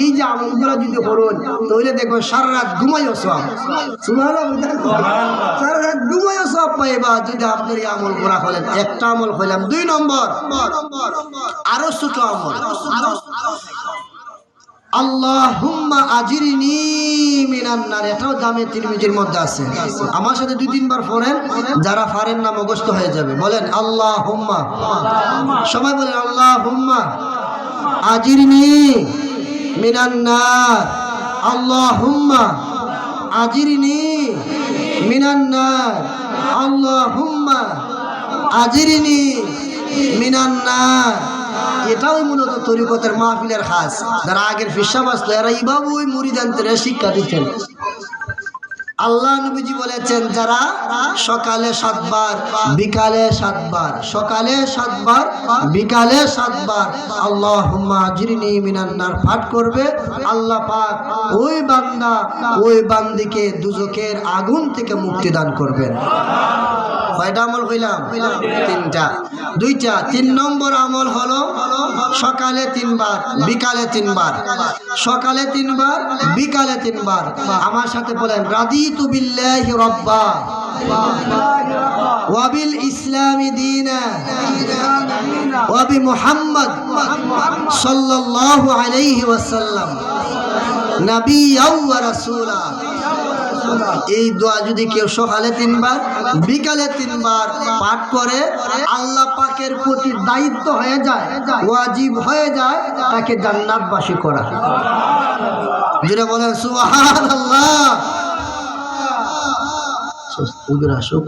এই যে আমলগুলো যদি করুন তাহলে দেখবেন সারা রাত ঘুমাইও সব। সারা রাত ঘুমাইও সব পাইবা যদি আপনার এই আমল করা হলেন একটা আমল হইলাম দুই নম্বর। আরও ছোট আমল। আল্লাহুম্মা আজিরিনি মিনান নার। এটাও জামে তিরমিজির মধ্যে আছে। আমার সাথে দুই তিনবার পড়েন যারা ফারেন না মুখস্থ হয়ে যাবে। বলেন আল্লাহুম্মা। সবাই বলেন আল্লাহুম্মা আজিরিনি মিনান আল্লাহ হুম্মা আজিরিনি। মিনান্নার। আল্লাহ আল্লাহুম্মা আজিরিনি। মিনান্নার। এটাও মূলত তরিকতের মাহফিলের খাস। যারা আগের ফিসাবাস এরা ইবাবু ওই মুড়িদানদের শিক্ষা দিতেন। আল্লাহ নবীজি বলেছেন, যারা সকালে সাতবার, বিকালে সাতবার, সকালে সাতবার, বিকালে সাতবার আল্লাহ জিরিনি মিনান্নার পাঠ করবে, আল্লাহ পাক ওই বান্দা, ওই বান্দিকে দুজকের আগুন থেকে মুক্তি দান করবেন। কয়টা আমল হইলাম তিনটা। দুইটা। তিন নম্বর আমল হলো সকালে তিনবার, বিকালে তিনবার। সকালে তিনবার, বিকালে তিনবার। আমার সাথে বলেন, রাদিতু বিল্লাহি রব্বা। ওয়াবিল ইসলামি দিনা। ওয়াবি মুহাম্মদ সাল্লাল্লাহু আলাইহি ওয়াসাল্লাম। নাবিয়্যাও ওয়া এই দোয়া যদি কেউ সকালে তিনবার, বিকালে তিনবার পাঠ করে, আল্লাহ পাকের প্রতি দায়িত্ব হয়ে যায়, ওয়াজিব হয়ে যায়, তাকে জান্নাতবাসী করা। যেটা বলেন সুবহান আল্লাহ আসুক,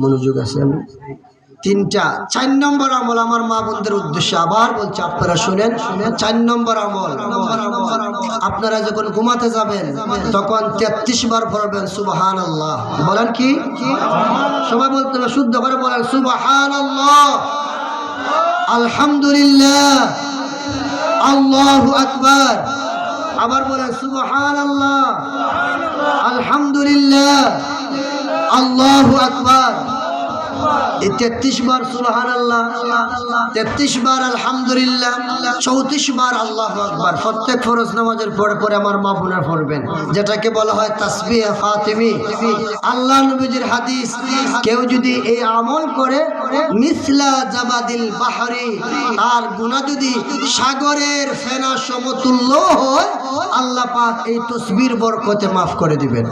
মনোযোগ আছে তিনটা, চার নম্বর আমল আমার মা বোনদের উদ্দেশ্যে আবার বলছি, আপনারা শুনেন শুনেন, চার নম্বর আমল। আপনারা যখন ঘুমাতে যাবেন, তখন তেত্রিশ বার পড়বেন সুবাহান আল্লাহ বলেন কি? সবাই বলতে হবে, শুদ্ধ করে বলেন সুবাহান আল্লাহ আলহামদুলিল্লাহ। আল্লাহ আকবার। আবার বলেন সুবাহান আল্লাহ আলহামদুলিল্লাহ। আল্লাহ আকবার। এই তেত্রিশ বার সুলহান আল্লাহ তেত্রিশ বার আলহামদুলিল্লাহ, চৌত্রিশ বার আল্লাহ প্রত্যেক ফরজ নামাজের পরে পরে আমার মা পড়বেন। যেটাকে বলা হয় তাসবি ফাতেমি। আল্লাহ নবীজির হাদিস, কেউ যদি এই আমল করে, মিসলা জাবাদিল বাহারি আর গুণা যদি সাগরের ফেনা সমতুল্য হয়, আল্লাহ পাক এই তসবির বরকতে মাফ করে দিবেন।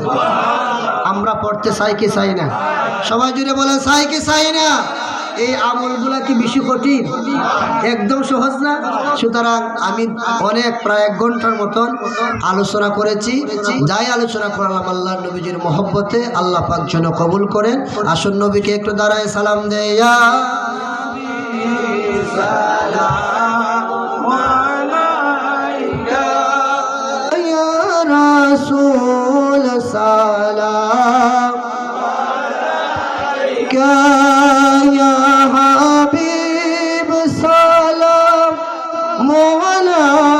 আমরা পড়তে চাই চাই না? সবাই জুড়ে বলে চাই চাই না? এই আমলগুলা কি বেশি কঠিন? একদম সহজ না? সুতরাং আমি অনেক প্রায় এক ঘণ্টার মতন আলোচনা করেছি। যাই আলোচনা করলাম আল্লাহ নবীজির মহব্বতে, আল্লাহ পাক যেন কবুল করেন। আসুন নবীকে একটু দাঁড়ায় সালাম দেয়া يا حبيب سلام مولانا